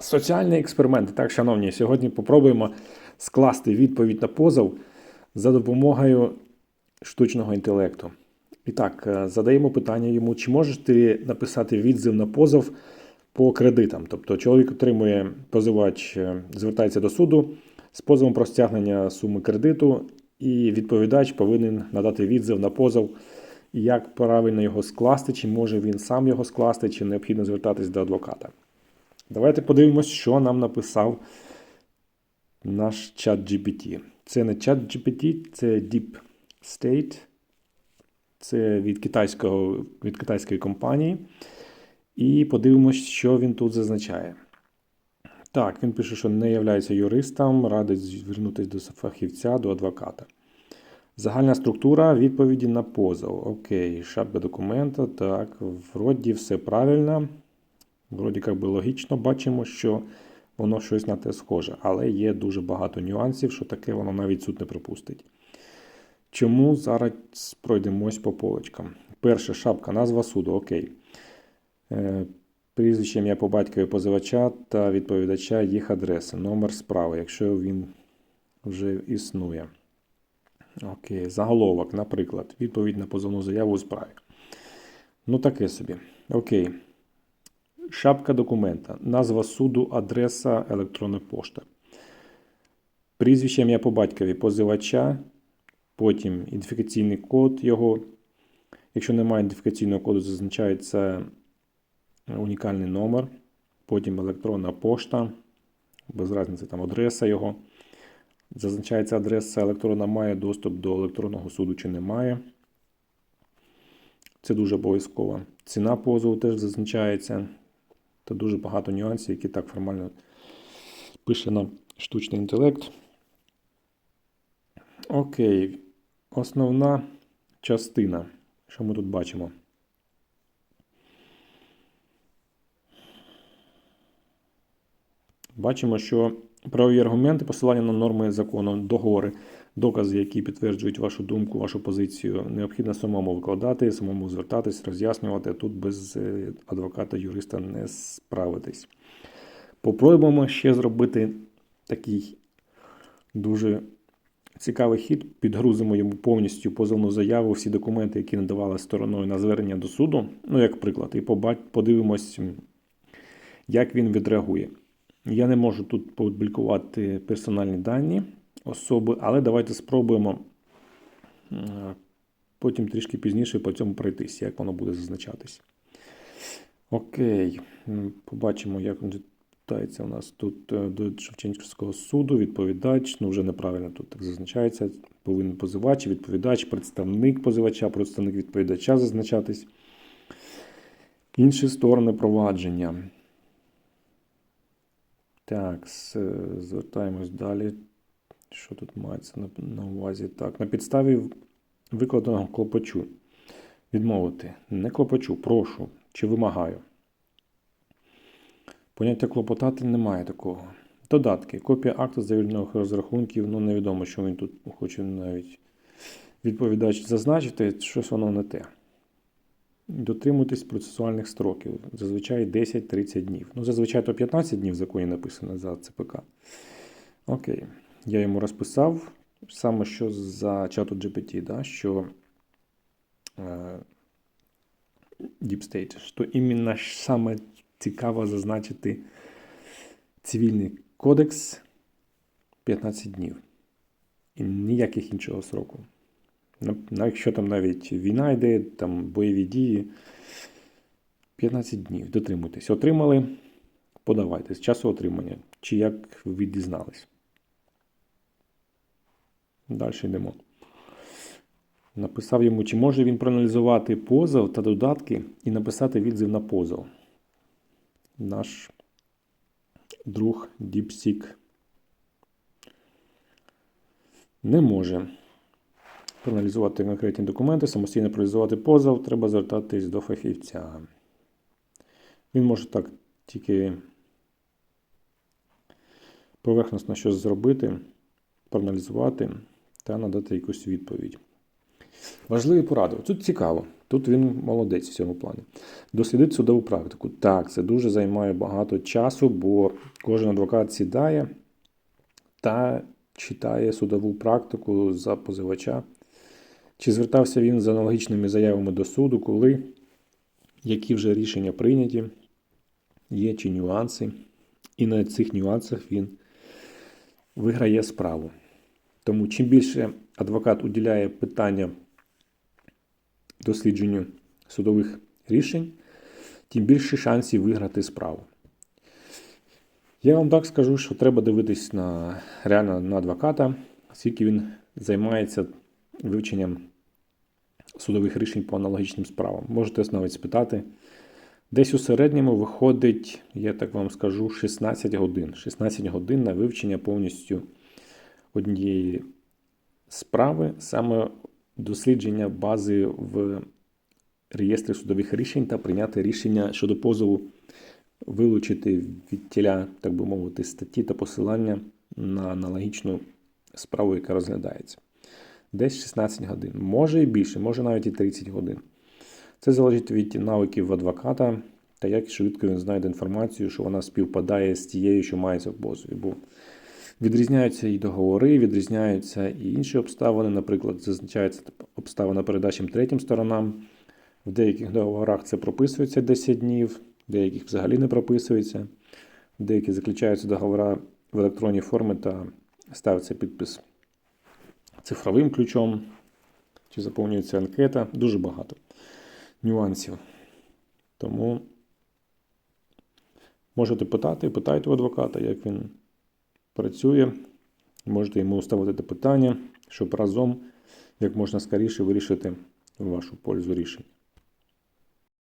Соціальний експеримент. Так, шановні, сьогодні попробуємо скласти відповідь на позов за допомогою штучного інтелекту. І так, е, задаємо питання йому, чи можеш ти написати відзив на позов по кредитам? Тобто чоловік отримує, позивач е, звертається до суду з позовом про стягнення суми кредиту, і відповідач повинен надати відзив на позов, як правильно його скласти, чи може він сам його скласти, чи необхідно звертатись до адвоката. Давайте подивимось, що нам написав наш чат GPT. Це не чат GPT, це Deep State. Це від, китайського, від китайської компанії. І подивимось, що він тут зазначає. Так, він пише, що не є юристом, радить звернутися до фахівця, до адвоката. Загальна структура відповіді на позов. Окей, шапка документа. Так, вроді все правильно. Вроді як би логічно бачимо, що воно щось на те схоже, але є дуже багато нюансів, що таке воно навіть суд не припустить. Чому зараз пройдемось по полочкам? Перше, шапка, назва суду, окей. Е, Прізвище ім'я по батькові позивача та відповідача їх адреси, номер справи, якщо він вже існує. Окей, заголовок, наприклад, відповідь на позовну заяву у справі. Ну, таке собі. Окей. Шапка документа, назва суду, адреса, електронна пошта. Прізвище ім'я по батькові позивача, потім ідентифікаційний код його. Якщо немає ідентифікаційного коду, зазначається унікальний номер, потім електронна пошта, без різниці там адреса його. Зазначається адреса електронна, має доступ до електронного суду чи немає. Це дуже обов'язково. Ціна позову теж зазначається. Та дуже багато нюансів, які так формально пише нам штучний інтелект. Окей, основна частина. Що ми тут бачимо? Бачимо, що правові аргументи, посилання на норми закону, договори, докази, які підтверджують вашу думку, вашу позицію, необхідно самому викладати, самому звертатись, роз'яснювати. Тут без е, адвоката, юриста не справитись. Попробуємо ще зробити такий дуже цікавий хід. Підгрузимо йому повністю позовну заяву, всі документи, які надавали стороною на звернення до суду. Ну, як приклад, і подивимось, як він відреагує. Я не можу тут публікувати персональні дані особи, але давайте спробуємо потім трішки пізніше по цьому пройтись, як воно буде зазначатись. Окей, побачимо, як він у нас тут е, до Шевченківського суду, відповідач, ну вже неправильно тут так зазначається. Повинен позивач, відповідач, представник позивача, представник відповідача зазначатись. Інші сторони провадження. Так, звертаємось далі. Що тут мається на, на увазі? Так, на підставі викладеного клопочу. Відмовити. Не клопочу, прошу чи вимагаю. Поняття клопотати немає такого. Додатки. Копія акту завільних розрахунків. Ну, невідомо, що він тут хоче навіть відповідач зазначити, щось воно не те. Дотримуйтесь процесуальних строків. Зазвичай 10-30 днів. Ну, зазвичай то 15 днів в законі написано за ЦПК. Окей. Я йому розписав саме що за чату GPT, да, що е, Deep State, що іменно саме цікаво зазначити цивільний кодекс 15 днів. І ніяких іншого сроку. Якщо там навіть війна йде, там бойові дії, 15 днів. Дотримуйтесь. Отримали, подавайте з часу отримання. Чи як ви дізнались. Далі йдемо. Написав йому, чи може він проаналізувати позов та додатки і написати відзив на позов. Наш друг DeepSeek не може проаналізувати конкретні документи, самостійно проаналізувати позов, треба звертатись до фахівця. Він може так тільки поверхносно щось зробити, проаналізувати та надати якусь відповідь. Важливі поради. Тут цікаво. Тут він молодець в цьому плані. Дослідити судову практику. Так, це дуже займає багато часу, бо кожен адвокат сідає та читає судову практику за позивача. Чи звертався він з аналогічними заявами до суду, коли, які вже рішення прийняті, є чи нюанси, і на цих нюансах він виграє справу. Тому чим більше адвокат уділяє питання дослідженню судових рішень, тим більше шансів виграти справу. Я вам так скажу, що треба дивитись на реально на адвоката, скільки він займається вивченням судових рішень по аналогічним справам. Можете навіть спитати. Десь у середньому виходить, я так вам скажу, 16 годин. 16 годин на вивчення повністю однієї справи, саме дослідження бази в реєстрі судових рішень та прийняти рішення щодо позову, вилучити від тіля, так би мовити, статті та посилання на аналогічну справу, яка розглядається. Десь 16 годин. Може і більше, може навіть і 30 годин. Це залежить від навиків адвоката та як швидко він знайде інформацію, що вона співпадає з тією, що мається в позові. Бо відрізняються і договори, відрізняються і інші обставини. Наприклад, зазначається обставина передачам третім сторонам. В деяких договорах це прописується 10 днів, в деяких взагалі не прописується. В деяких заключаються договори в електронній формі та ставиться підпис цифровим ключом, чи заповнюється анкета. Дуже багато нюансів. Тому можете питати, питайте у адвоката, як він працює. Можете йому ставити питання, щоб разом як можна скоріше вирішити вашу пользу рішення.